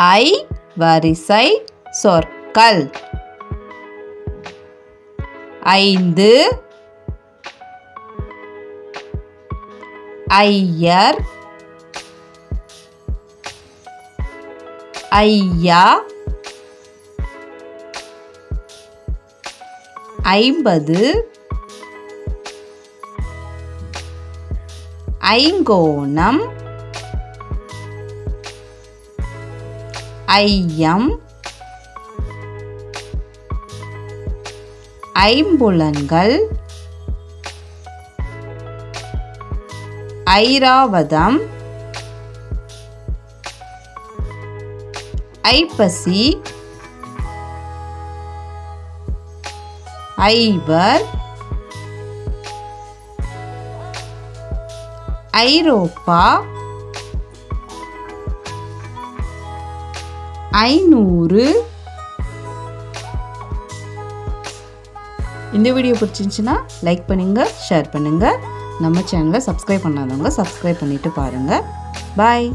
ஐ வரிசை சொற்கள். ஐந்து. ஐயர். ஐயா. ஐம்பது. ஐங்கோணம். ஐயம் ஐம்புலன்கள் ஐராவதம் ஐப்பசி ஐவர் ஐரோப்பா ஐநூறு. இந்த வீடியோ பிடிச்சிருந்துச்சுன்னா லைக் பண்ணுங்கள் ஷேர் பண்ணுங்கள் நம்ம சேனலை சப்ஸ்கிரைப் பண்ணாதவங்க சப்ஸ்கிரைப் பண்ணிவிட்டு பாருங்கள் பாய்